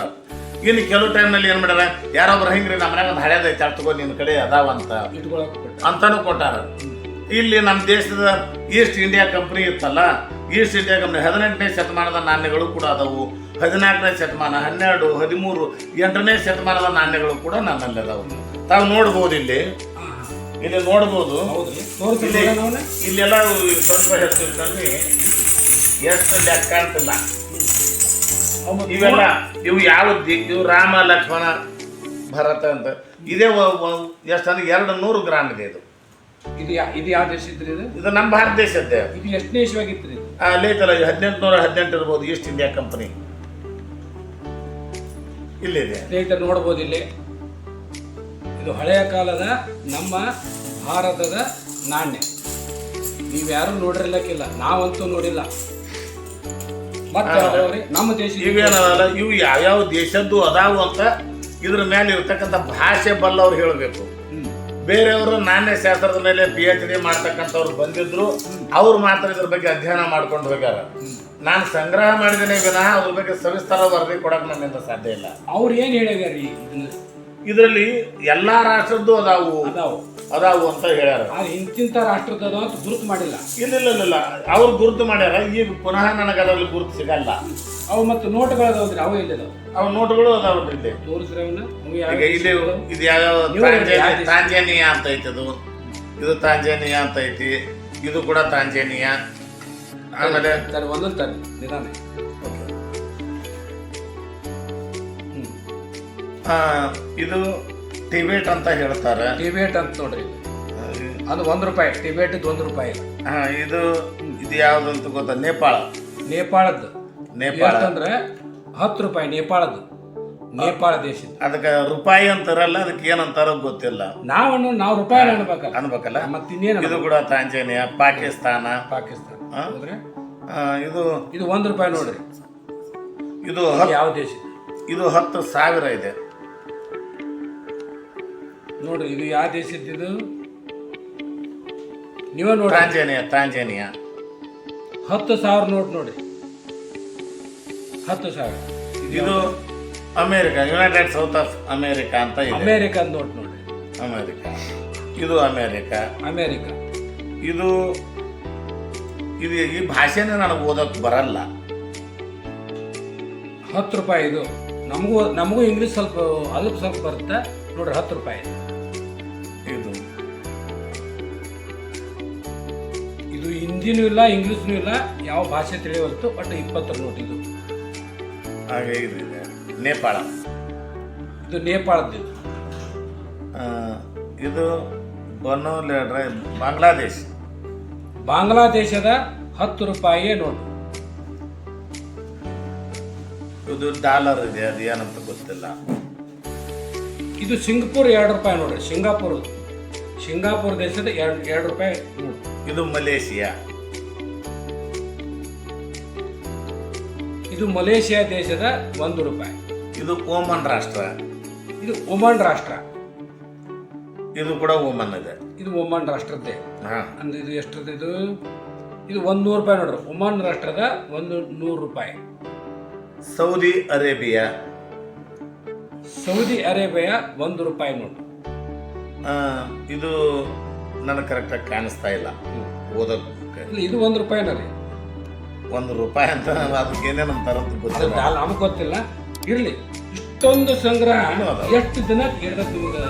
ಇನ್ನು ಕೆಲವು ಟೈಮ್ನಲ್ಲಿ ಏನು ಮಾಡ್ಯಾರ? ಯಾರೊಬ್ರು ಹಿಂಗ್ರಿ ನಮ್ಮ ಮನ್ಯಾಗ ಒಂದು ಹಳೇದೈತೆ ತಗೋ ನಿನ್ನ ಕಡೆ ಅದಾವ ಅಂತ. ಅಂತಾನು ಕೊಟ್ಟಾರ. ಇಲ್ಲಿ ನಮ್ಮ ದೇಶದ ಈಸ್ಟ್ ಇಂಡಿಯಾ ಕಂಪ್ನಿ ಇತ್ತಲ್ಲ ಈಸ್ಟ್ ಇಂಡಿಯಾ ಕಂಪ್ನಿ ಹದಿನೆಂಟನೇ ಶತಮಾನದ ನಾಣ್ಯಗಳು ಕೂಡ ಅದಾವು. ಹದಿನಾಲ್ಕನೇ ಶತಮಾನ ಹನ್ನೆರಡು ಹದಿಮೂರು ಎಂಟನೇ ಶತಮಾನದ ನಾಣ್ಯಗಳು ಕೂಡ ನನ್ನಲ್ಲಿ ಅದಾವು ತಾವು ನೋಡ್ಬೋದು ಇಲ್ಲಿ. ಇಲ್ಲಿ ನೋಡ್ಬೋದು. ಇಲ್ಲಿ ಇಲ್ಲೆಲ್ಲ ಸ್ವಲ್ಪ ಹೆಚ್ಚು ಎಷ್ಟು ಲೆಕ್ಕ ಅಂತಿಲ್ಲ ಇವೆಲ್ಲ ಇವು ಯಾವ ಇವು ರಾಮ ಲಕ್ಷ್ಮಣ ಭರತ ಅಂತ. ಇದೇ ಎಷ್ಟಂದ್ರೆ ಎರಡು ನೂರು ಗ್ರಾಮ್ ಇದೆ ಇದು. ಇದು ಇದು ಯಾವ ದೇಶದ್ರಿ ಇದು? ಇದು ನಮ್ಮ ಭಾರತ ದೇಶದ್ದೇ. ಇದು ಎಷ್ಟನೇ ದೇಶವಾಗಿತ್ತು ರೀ? ಅಲ್ಲೇ ಐತಲ್ಲ ಹದಿನೆಂಟು ನೂರ ಹದಿನೆಂಟು ಇರ್ಬೋದು ಈಸ್ಟ್ ಇಂಡಿಯಾ ಕಂಪನಿ. ಇಲ್ಲಿದೆ ಸ್ನೇಹಿತರು ನೋಡ್ಬೋದು ಇಲ್ಲಿ. ಇದು ಹಳೆಯ ಕಾಲದ ನಮ್ಮ ಭಾರತದ ನಾಣ್ಯ. ನೀವು ಯಾರು ನೋಡಿರ್ಲಕ್ಕಿಲ್ಲ ನಾವಂತೂ ನೋಡಿಲ್ಲ. ಮತ್ತೆ ಯಾವ್ಯಾವ್ರಿ? ನಮ್ಮ ದೇಶ ಇವೇನಲ್ಲ ಇವು ಯಾವ್ಯಾವ ದೇಶದ್ದು ಅದಾವು ಅಂತ ಇದ್ರ ಮೇಲೆ ಇರ್ತಕ್ಕಂಥ ಭಾಷೆ ಬಲ್ಲವ್ರು ಹೇಳಬೇಕು. ಬೇರೆಯವರು ನಾಣ್ಯ ಶಾಸ್ತ್ರದ ಮೇಲೆ ಪಿ ಎಚ್ ಡಿ ಮಾಡ್ತಕ್ಕಂಥವ್ರು ಬಂದಿದ್ರು, ಅವ್ರು ಮಾತ್ರ ಇದ್ರ ಬಗ್ಗೆ ಅಧ್ಯಯನ ಮಾಡ್ಕೊಂಡು ಹೋಗ್ಯಾರ. ನಾನು ಸಂಗ್ರಹ ಮಾಡಿದ್ದೇನೆ ವಿನಃ ಅದ್ರ ಬಗ್ಗೆ ಸವಿಸ್ತಾರ ವರದಿ ಕೊಡಕ್ ನನ್ನಿಂದ ಸಾಧ್ಯ ಇಲ್ಲ. ಅವ್ರು ಏನ್ ಹೇಳಿದಾರೆ ಇದರಲ್ಲಿ ಎಲ್ಲಾ ರಾಷ್ಟ್ರದ್ದು ಅದಾವು. ಅದಾವು. ಅದಾವು ಅಂತ ಹೇಳ್ಯಾರ. ಇಂತಿಂತ ರಾಷ್ಟ್ರದ ಅಂತ ಗುರುತು ಮಾಡಿಲ್ಲ. ಇಲ್ಲ ಇಲ್ಲ ಇಲ್ಲ, ಅವ್ರು ಗುರುತು ಮಾಡ್ಯಾರ. ಈಗ ಪುನಃ ನನಗೆ ಅದರಲ್ಲಿ ಗುರುತು ಸಿಗಲ್ಲ. ಅವು ಮತ್ತು ನೋಟುಗಳು ಅದಾವ್ರಿ ಅವು ಇಲ್ಲ ಅವ್ರ ನೋಟುಗಳು ಅದಾವ ಇಲ್ಲಿ. ತೋರಿಸ್ರಿ ಅವನ್ನ. ಅವು ಇಲ್ಲಿ ಇದು ಯಾವ್ಯಾವ ಅಂತ ಐತಿ ಅದು. ಇದು ತಾಂಜಾನಿಯ ಅಂತ ಐತಿ. ಇದು ಕೂಡ ತಾಂಜಾನಿಯ. ಆಮೇಲೆ ಒಂದೊಂದು ತಾನೆ ನಿಧಾನ. ಇದು ಟಿಬೇಟ್ ಅಂತ ಹೇಳ್ತಾರೆ. ಟಿಬೇಟ್ ಅಂತ ನೋಡ್ರಿ. ಅದು ಒಂದು ರೂಪಾಯಿ ಟಿಬೇಟ್ ಒಂದು ರೂಪಾಯಿ. ಆ, ಇದು ಇದು ಅಂತ ಗೊತ್ತಾ? ನೇಪಾಳ. ನೇಪಾಳದ್ದು. ನೇಪಾಳ. ಅಂದ್ರೆ ಹತ್ತು ರೂಪಾಯಿ ನೇಪಾಳದ್ದು. ನೇಪಾಳ ದೇಶದ ಅದಕ್ಕೆ ರೂಪಾಯಿ ಅಂತಾರಲ್ಲ ಅದಕ್ಕೆ ಏನಂತಾರೋ ಗೊತ್ತಿಲ್ಲ. ನಾವು ನಾವು ರೂಪಾಯಿ ಅನ್ಬೇಕಲ್ಲ. ಅನ್ಬೇಕಲ್ಲ? ಮತ್ತೆ ಇನ್ನೇನು ಇದು ಕೂಡ ತಾಂಜೇನಿಯಾ ಪಾಕಿಸ್ತಾನ. ಪಾಕಿಸ್ತಾನ. ಆ, ಇದು ಇದು ಒಂದು ರೂಪಾಯಿ ನೋಡ್ರಿ. ಇದು ಯಾವ ದೇಶ ಇದು ಹತ್ತು ಸಾವಿರ ಇದೆ. ನೋಡ್ರಿ ಇದು ಯಾವ ದೇಶದ್ದು ನೀವೇ ನೋಡಿ. ಆಂಜನೇಯ ತಾಂಜೇನಿಯಾ ಹತ್ತು ಸಾವಿರ ನೋಟ್ ನೋಡಿ. ಹತ್ತು ಸಾವಿರ. ಇದು America united south of America ಅಂತ ಇದೆ. ನೋಟ್ ನೋಡಿ. ಅಮೇರಿಕ. ಇದು ಅಮೇರಿಕಾ. ಅಮೇರಿಕ. ಇದು ಇದು ಈ ಭಾಷೆನೇ ನನಗೆ ಓದಕ್ಕೆ ಬರಲ್ಲ. ಹತ್ತು ರೂಪಾಯಿ ಇದು. ನಮಗೂ ನಮಗೂ ಇಂಗ್ಲೀಷ್ ಸ್ವಲ್ಪ ಅಲ್ಪ ಸ್ವಲ್ಪ ಬರುತ್ತೆ. ನೋಡ್ರಿ ಹತ್ತು ರೂಪಾಯಿ. ಹಿಂದಿನೂ ಇಲ್ಲ ಇಂಗ್ಲೀಷ್ನೂ ಇಲ್ಲ ಯಾವ ಭಾಷೆ ತಿಳಿಯವಲ್ತು ಬಟ್ ಇಪ್ಪತ್ತರ ನೋಟ್ ಇದು. ಹಾಗೆ ಇದು ಇದೆ. ನೇಪಾಳ. ಇದು ನೇಪಾಳದ್ದು ಇದು. ಆ, ಇದು ಬಾಂಗ್ಲಾದೇಶ ಬಾಂಗ್ಲಾದೇಶ್. ಬಾಂಗ್ಲಾದೇಶದ ಹತ್ತು ರೂಪಾಯಿ ನೋಟು ಇದು ಡಾಲರ್ ಇದೆ ಅದು ಏನಂತ ಗೊತ್ತಿಲ್ಲ. ಇದು ಸಿಂಗಪುರ್ ಎರಡು ರೂಪಾಯಿ ನೋಡ್ರಿ ಸಿಂಗಾಪುರ್ ಸಿಂಗಾಪುರ್ ದೇಶದ ಎರಡು ಎರಡು ರೂಪಾಯಿ ನೋಟು ಇದು ಮಲೇಷಿಯಾ. ಇದು ಮಲೇಷಿಯಾ ದೇಶದ ಒಂದು ರೂಪಾಯಿ. ಇದು ಓಮನ್ ರಾಷ್ಟ್ರ. ಇದು ಓಮನ್ ರಾಷ್ಟ್ರ. ಇದು ಕೂಡ ಓಮನ್ ಇದೆ. ಇದು ಓಮನ್ ರಾಷ್ಟ್ರದ್ದೇ. ಹಾ. ಅಂದ್ರೆ ಇದು ಎಷ್ಟು ಇದು ಇದು ಒಂದು ನೂರು ರೂಪಾಯಿ ನೋಡ್ರಿ. ಒಮಾನ್ ರಾಷ್ಟ್ರದ ಒಂದು ನೂರು ರೂಪಾಯಿ. Saudi Arabia. ಸೌದಿ ಅರೇಬಿಯಾ ಒಂದು ರೂಪಾಯಿ ನೋಡ್ರಿ. ಆ, ಇದು ನನಗೆ ಕರೆಕ್ಟಾಗಿ ಕಾಣಿಸ್ತಾ ಇಲ್ಲ. ಓದೋಕ್ಕೆ ಇಲ್ಲ ಇದು ಒಂದು ರೂಪಾಯಿನ ರೀ ಒಂದು ರೂಪಾಯಿ ಅಂತ ಅದಕ್ಕೆ ಏನೇನು ತರದ್ದು ಅದು ಗೊತ್ತಿಲ್ಲ. ಡಾಲ್ ನಮಗೆ ಗೊತ್ತಿಲ್ಲ. ಇರಲಿ. ಇಷ್ಟೊಂದು ಸಂಗ್ರಹ ಎಷ್ಟು ದಿನ ನಿಮ್ಗೆ?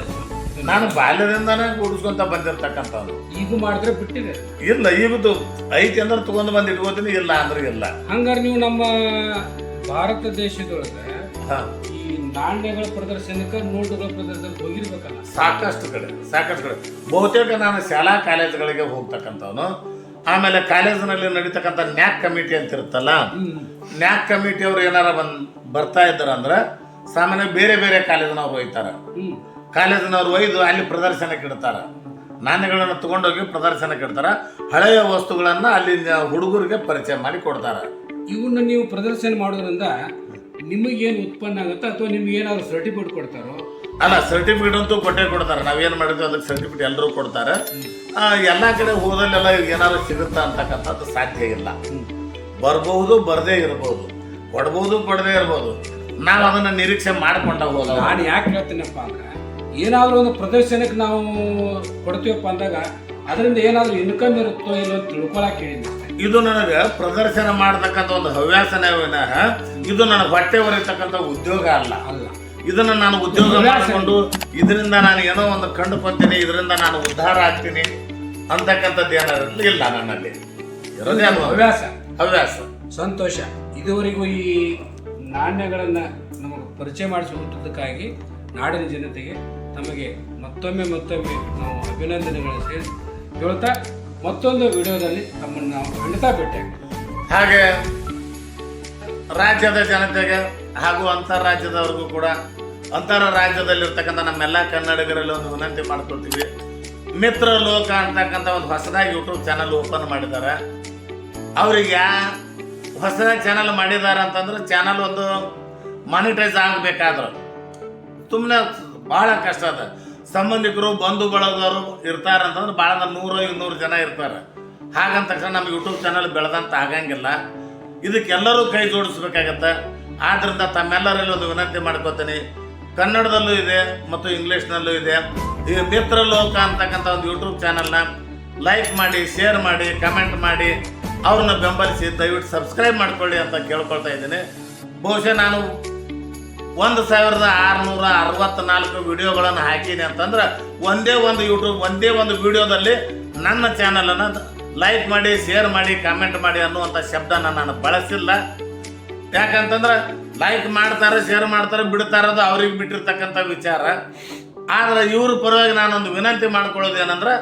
ನಾನು ಬಾಲ್ಯದಿಂದನೇ ಕೂಡಿಸ್ಕೊಂತ ಬಂದಿರ್ತಕ್ಕಂಥವ್ನು ಈಗ ಮಾಡಿದ್ರೆ ಬಿಟ್ಟಿದೆ. ಇಲ್ಲ ಈಗದು ಐತಿ ಅಂದ್ರೆ ತಗೊಂಡು ಬಂದು ಇಟ್ಕೋತೀನಿ ಇಲ್ಲ ಅಂದ್ರೆ ಇಲ್ಲ. ಹಂಗಾರೆ ನೀವು ನಮ್ಮ ಭಾರತ ದೇಶದೊಳಗೆ. ಈ ನಾಣ್ಯಗಳ ಪ್ರದರ್ಶನಕ್ಕೆ ನೋಟುಗಳ ಪ್ರದರ್ಶನ ಹೋಗಿರ್ಬೇಕಲ್ಲ. ಸಾಕಷ್ಟು ಕಡೆ ಸಾಕಷ್ಟು ಕಡೆ. ಬಹುತೇಕ ನಾನು ಶಾಲಾ ಕಾಲೇಜುಗಳಿಗೆ ಹೋಗ್ತಕ್ಕಂಥವನು. ಆಮೇಲೆ ಕಾಲೇಜಿನಲ್ಲಿ ನಡೀತಕ್ಕಂಥ ನ್ಯಾಕ್ ಕಮಿಟಿ ಅಂತ ಇರುತ್ತಲ್ಲ ನ್ಯಾಕ್ ಕಮಿಟಿ ಅವರು ಏನಾರ ಬಂದು ಬರ್ತಾ ಇದ್ದಾರಂದ್ರೆ ಸಾಮಾನ್ಯ ಬೇರೆ ಬೇರೆ ಕಾಲೇಜಿನವ್ರು ಒಯ್ತಾರೆ ಕಾಲೇಜ್ನವ್ರು ಕಾಲೇಜಿನವ್ರು ಒಯ್ದು ಅಲ್ಲಿ ಪ್ರದರ್ಶನಕ್ಕೆ ಇಡ್ತಾರೆ. ನಾಣ್ಯಗಳನ್ನು ತಗೊಂಡೋಗಿ ಪ್ರದರ್ಶನಕ್ಕೆ ಇಡ್ತಾರೆ. ಹಳೆಯ ವಸ್ತುಗಳನ್ನು ಅಲ್ಲಿ ಹುಡುಗರಿಗೆ ಪರಿಚಯ ಮಾಡಿ ಕೊಡ್ತಾರೆ. ಇವನ್ನ ನೀವು ಪ್ರದರ್ಶನ ಮಾಡೋದ್ರಿಂದ ನಿಮಗೇನು ಉತ್ಪನ್ನ ಆಗುತ್ತೆ ಅಥವಾ ನಿಮ್ಗೆ ಏನಾದ್ರು ಸರ್ಟಿಫಿಕೇಟ್ ಕೊಡ್ತಾರೋ? ಅಲ್ಲ ಸರ್ಟಿಫಿಕೇಟ್ ಅಂತೂ ಕೊಟ್ಟೇ ಕೊಡ್ತಾರೆ. ನಾವೇನು ಮಾಡಿದ್ವಿ ಅದಕ್ಕೆ ಸರ್ಟಿಫಿಕೇಟ್ ಎಲ್ಲರೂ ಕೊಡ್ತಾರೆ. ಎಲ್ಲ ಕಡೆ ಹೋದಲ್ಲೆಲ್ಲ ಏನಾದ್ರು ಸಿಗುತ್ತಾ ಅಂತಕ್ಕಂಥದ್ದು ಸಾಧ್ಯ ಇಲ್ಲ. ಬರಬಹುದು ಬರದೇ ಇರಬಹುದು ಕೊಡ್ಬೋದು ಕೊಡದೇ ಇರ್ಬೋದು. ನಾವು ಅದನ್ನ ನಿರೀಕ್ಷೆ ಮಾಡ್ಕೊಂಡ ಹೋದ ನಾನು ಯಾಕೆ ಹೇಳ್ತೀನಪ್ಪ ಅಂದ್ರೆ ಏನಾದರೂ ಒಂದು ಪ್ರದರ್ಶನಕ್ಕೆ ನಾವು ಕೊಡ್ತೀವಪ್ಪ ಅಂದಾಗ ಅದರಿಂದ ಏನಾದರೂ ಇನ್ಕಮ್ ಇರುತ್ತೋ ಇಲ್ಲೋ ಅಂತ ತಿಳ್ಕೊಳಕ್ ಹೇಳಿದ್ದೆ. ಇದು ನನಗೆ ಪ್ರದರ್ಶನ ಮಾಡತಕ್ಕಂಥ ಒಂದು ಹವ್ಯಾಸನೇ ವಿನಃ. ಇದು ನನಗೆ ಬಟ್ಟೆ ಹೊರಿತಕ್ಕಂಥ ಉದ್ಯೋಗ ಅಲ್ಲ. ಅಲ್ಲ. ಇದನ್ನ ನಾನು ಉದ್ಯೋಗ. ಮಾಡಿಕೊಂಡು ಇದರಿಂದ ನಾನು ಏನೋ ಒಂದು ಕಂಡು ಬರ್ತೀನಿ ಇದರಿಂದ ನಾನು ಉದ್ಧಾರ ಆಗ್ತೀನಿ ಅಂತಕ್ಕಂಥದ್ದು ಏನಾದ್ರು ಇಲ್ಲ ನನ್ನಲ್ಲಿ. ಇರೋದೇ ಅದು ಹವ್ಯಾಸ. ಹವ್ಯಾಸ. ಸಂತೋಷ. ಇದುವರೆಗೂ ಈ ನಾಣ್ಯಗಳನ್ನ ನಮಗೆ ಪರಿಚಯ ಮಾಡಿಸಿಕೊಟ್ಟದಕ್ಕಾಗಿ ನಾಡಿನ ಜನತೆಗೆ ತಮಗೆ ಮತ್ತೊಮ್ಮೆ ಮತ್ತೊಮ್ಮೆ ನಾವು ಅಭಿನಂದನೆಗಳು ಸೇರಿ ಹೇಳ್ತಾ ಮತ್ತೊಂದು ವಿಡಿಯೋದಲ್ಲಿ ತಮ್ಮನ್ನು ನಾವು ಖಂಡಿತ ಭೇಟಿಯಾಗ್ತೀವಿ ಹಾಗೆ ರಾಜ್ಯದ ಜನತೆಗೆ ಹಾಗೂ ಅಂತಾರಾಜ್ಯದವ್ರಿಗೂ ಕೂಡ ಅಂತರ ರಾಜ್ಯದಲ್ಲಿರ್ತಕ್ಕಂಥ ನಮ್ಮೆಲ್ಲ ಕನ್ನಡಿಗರಲ್ಲಿ ಒಂದು ವಿನಂತಿ ಮಾಡ್ಕೊಳ್ತೀವಿ. ಮಿತ್ರ ಲೋಕ ಅಂತಕ್ಕಂಥ ಒಂದು ಹೊಸದಾಗಿ ಯೂಟ್ಯೂಬ್ ಚಾನಲ್ ಓಪನ್ ಮಾಡಿದ್ದಾರೆ. ಅವ್ರಿಗೆ ಹೊಸದಾಗಿ ಚಾನಲ್ ಮಾಡಿದ್ದಾರೆ ಅಂತಂದ್ರೆ ಚಾನಲ್ ಒಂದು ಮಾನಿಟೈಸ್ ಆಗಬೇಕಾದ್ರೆ. ಸುಮ್ಮನೆ ಭಾಳ ಕಷ್ಟ ಅದ. ಸಂಬಂಧಿಕರು, ಬಂಧು ಬಳಗವರು ಇರ್ತಾರೆ ಅಂತಂದ್ರೆ ಭಾಳ ನೂರು, ಇನ್ನೂರು ಜನ ಇರ್ತಾರೆ. ಹಾಗಂತ ತಕ್ಷಣ ನಮ್ಮ ಯೂಟ್ಯೂಬ್ ಚಾನಲ್ ಬೆಳೆದಂತ ಆಗಂಗಿಲ್ಲ. ಇದಕ್ಕೆಲ್ಲರೂ ಕೈ ಜೋಡಿಸ್ಬೇಕಾಗತ್ತೆ. ಆದ್ರಿಂದ ತಮ್ಮೆಲ್ಲರಲ್ಲಿ ಒಂದು ವಿನಂತಿ ಮಾಡ್ಕೋತೀನಿ. ಕನ್ನಡದಲ್ಲೂ ಇದೆ ಮತ್ತು ಇಂಗ್ಲೀಷ್ನಲ್ಲೂ ಇದೆ. ಈ ಮಿತ್ರ ಲೋಕ ಅಂತಕ್ಕಂಥ ಒಂದು ಯೂಟ್ಯೂಬ್ ಚಾನಲ್ನ ಲೈಕ್ ಮಾಡಿ ಶೇರ್ ಮಾಡಿ ಕಮೆಂಟ್ ಮಾಡಿ, ಅವ್ರನ್ನ ಬೆಂಬಲಿಸಿ ದಯವಿಟ್ಟು ಸಬ್ಸ್ಕ್ರೈಬ್ ಮಾಡ್ಕೊಳ್ಳಿ ಅಂತ ಕೇಳ್ಕೊಳ್ತಾ ಇದ್ದೀನಿ. ಬಹುಶಃ ನಾನು ಒಂದು ಸಾವಿರದ ಆರುನೂರ ಅರವತ್ನಾಲ್ಕು ವಿಡಿಯೋಗಳನ್ನು ಹಾಕೀನಿ ಅಂತಂದ್ರೆ ಒಂದೇ ಒಂದು ಯೂಟ್ಯೂಬ್ ಒಂದೇ ಒಂದು ವಿಡಿಯೋದಲ್ಲಿ ನನ್ನ ಚಾನಲನ್ನು ಲೈಕ್ ಮಾಡಿ ಶೇರ್ ಮಾಡಿ ಕಾಮೆಂಟ್ ಮಾಡಿ ಅನ್ನುವಂಥ ಶಬ್ದನ ನಾನು ಬಳಸಿಲ್ಲ. ಯಾಕಂತಂದ್ರೆ ಲೈಕ್ ಮಾಡ್ತಾರೆ ಶೇರ್ ಮಾಡ್ತಾರೆ, ಬಿಡ್ತಾರ ಅದು ಅವ್ರಿಗೆ ಬಿಟ್ಟಿರ್ತಕ್ಕಂಥ ವಿಚಾರ. ಆದ್ರೆ ಇವ್ರ ಪರವಾಗಿ ನಾನೊಂದು ವಿನಂತಿ ಮಾಡ್ಕೊಳ್ಳೋದು ಏನಂದ್ರೆ,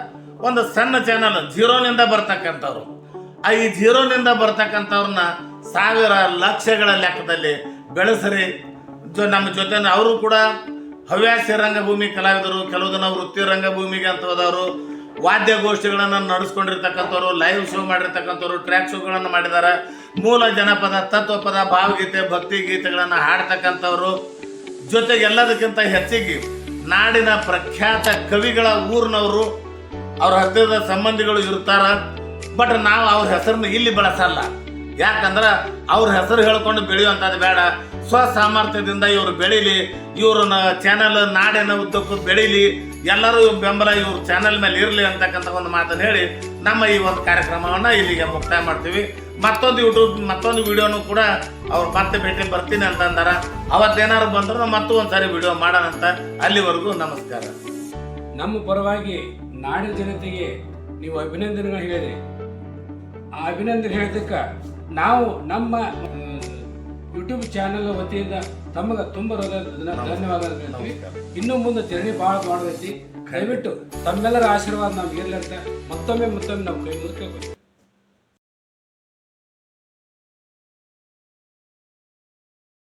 ಒಂದು ಸಣ್ಣ ಚಾನಲ್ ಜೀರೋನಿಂದ ಬರ್ತಕ್ಕಂಥವ್ರು. ಆ ಈ ಜೀರೋನಿಂದ ಬರ್ತಕ್ಕಂಥವ್ರನ್ನ ಸಾವಿರ ಲಕ್ಷಗಳ ಲೆಕ್ಕದಲ್ಲಿ ಬೆಳೆಸರಿ. ಜೊ ನಮ್ಮ ಜೊತೆ ಅವರು ಕೂಡ ಹವ್ಯಾಸಿ ರಂಗಭೂಮಿ ಕಲಾವಿದರು ಕೆಲವು ಜನ ವೃತ್ತಿ ರಂಗಭೂಮಿಗೆ ಅಂತ ಹೋದವರು, ವಾದ್ಯಗೋಷ್ಠಿಗಳನ್ನು ನಡೆಸ್ಕೊಂಡಿರ್ತಕ್ಕಂಥವ್ರು ಲೈವ್ ಶೋ ಮಾಡಿರ್ತಕ್ಕಂಥವ್ರು ಟ್ರ್ಯಾಕ್ ಶೋಗಳನ್ನು ಮಾಡಿದ್ದಾರೆ ಮೂಲ ಜನಪದ, ತತ್ವಪದ, ಭಾವಗೀತೆ ಭಕ್ತಿ ಗೀತೆಗಳನ್ನು ಹಾಡ್ತಕ್ಕಂಥವ್ರು, ಜೊತೆಗೆ ಎಲ್ಲದಕ್ಕಿಂತ ಹೆಚ್ಚಿಗೆ ನಾಡಿನ ಪ್ರಖ್ಯಾತ ಕವಿಗಳ ಊರಿನವರು, ಅವ್ರ ಹತ್ತಿರದ ಸಂಬಂಧಿಗಳು ಇರ್ತಾರ. ಬಟ್ ನಾವು ಅವ್ರ ಹೆಸರನ್ನ ಇಲ್ಲಿ ಬಳಸಲ್ಲ. ಯಾಕಂದ್ರೆ ಅವ್ರ ಹೆಸರು ಹೇಳ್ಕೊಂಡು ಬೆಳೆಯುವಂಥದ್ದು ಬೇಡ. ಸ್ವ ಸಾಮರ್ಥ್ಯದಿಂದ ಇವರು ಬೆಳೀಲಿ. ಇವ್ರನ್ನ ಚಾನಲ್ ನಾಡಿನ ಉದ್ದಕ್ಕೂ ಬೆಳೀಲಿ. ಎಲ್ಲರೂ ಬೆಂಬಲ ಇವ್ರ ಚಾನಲ್ ಮೇಲೆ ಇರಲಿ ಅಂತಕ್ಕಂಥ ಒಂದು ಮಾತನ್ನು ಹೇಳಿ ನಮ್ಮ ಈ ಒಂದು ಕಾರ್ಯಕ್ರಮವನ್ನು ಇಲ್ಲಿಗೆ ಮುಕ್ತಾಯ ಮಾಡ್ತೀವಿ. ಮತ್ತೊಂದು ಯೂಟ್ಯೂಬ್ ಮತ್ತೊಂದು ವಿಡಿಯೋನು ಕೂಡ ಅವ್ರು ಮತ್ತೆ ಭೇಟಿ ಬರ್ತೀನಿ ಅಂತ ಅಂದಾರ. ಅವತ್ತೇನಾದ್ರು ಬಂದರೂ ಮತ್ತೂ ಒಂದ್ಸಾರಿ ವಿಡಿಯೋ ಮಾಡೋಣ ಅಂತ ಅಲ್ಲಿವರೆಗೂ ನಮಸ್ಕಾರ. ನಮ್ಮ ಪರವಾಗಿ ನಾಡಿನ ಜನತೆಗೆ ನೀವು ಅಭಿನಂದನೆಗಳು ಹೇಳಿರಿ ಆ ಅಭಿನಂದನೆ ಹೇಳಿದ್ದಕ್ಕೆ ನಾವು ನಮ್ಮ ಯೂಟ್ಯೂಬ್ ಚಾನೆಲ್ ವತಿಯಿಂದ ತಮಗೆ ತುಂಬ ಧನ್ಯವಾದ ಇನ್ನು ಮುಂದೆ ತಿರಣಿ ಬಹಳ ಮಾಡಬೇಕು ದಯವಿಟ್ಟು ತಮ್ಮೆಲ್ಲರ ಆಶೀರ್ವಾದ ನಮ್ಗೆ ಇರಲಿ ಅಂತ ಮತ್ತೊಮ್ಮೆ ಮತ್ತೊಮ್ಮೆ ನಾವು ಕೈ ಮುಗಿದು